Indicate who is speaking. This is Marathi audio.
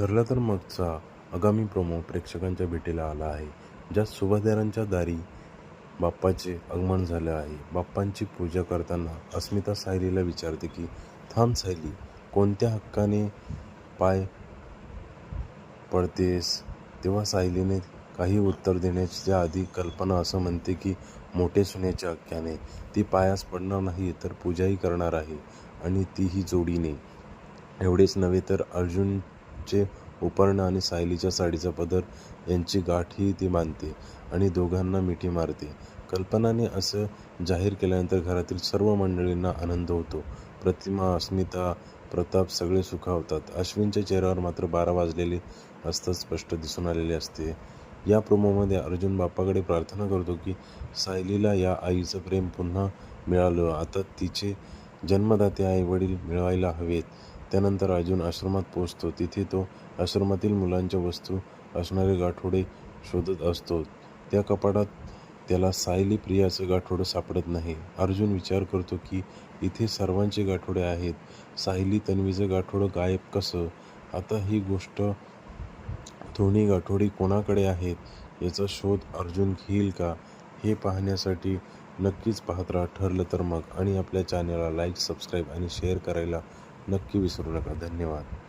Speaker 1: ठरलं तर मगचा आगामी प्रोमो प्रेक्षकांच्या भेटीला आला आहे ज्यात सुभेदारांच्या दारी बाप्पाचे आगमन झालं आहे. बाप्पांची पूजा करताना अस्मिता सायलीला विचारते की थांब सायली कोणत्या हक्काने पाय पडतेस? तेव्हा सायलीने काही उत्तर देण्याच्या आधी कल्पना असं म्हणते की मोठे सुनेच्या हक्काने ती पायास पडणार नाही तर पूजाही करणार आहे आणि तीही जोडीने. एवढेच नव्हे तर अर्जुन अर्जुनचे उपरणं आणि सायलीच्या साडीचा पदर यांची गाठही ती बांधते आणि दोघांना मिठी मारते. कल्पनाने असं जाहीर केल्यानंतर घरातील सर्व मंडळींना आनंद होतो. प्रतिमा अस्मिता प्रताप सगळे सुखावतात. अश्विनच्या चेहऱ्यावर मात्र बारा वाजलेले असतात स्पष्ट दिसून आलेले असते. या प्रोमोमध्ये अर्जुन बाप्पाकडे प्रार्थना करतो की सायलीला या आईचं प्रेम पुन्हा मिळालं. आता तिचे जन्मदाते आई वडील मिळवायला हवेत. त्यानंतर अर्जुन आश्रमात पोचतो तिथे तो आश्रमातील मुलांच्या वस्तू असणारे गाठोडे शोधत असतो. त्या कपाटात त्याला सायली प्रियाचं गाठोडं सापडत नाही. अर्जुन विचार करतो की इथे सर्वांचे गाठोडे आहेत. सायली तन्वीचं गाठोडं गायब कसं? आता ही गोष्ट दोन्ही गाठोडी कोणाकडे आहेत? याचा शोध अर्जुन घेईल का? हे पाहण्यासाठी नक्कीच पाहत राहा. ठरलं तर मग. आणि आपल्या चॅनलला लाईक सबस्क्राईब आणि शेअर करायला नक्की विसरू नका. धन्यवाद.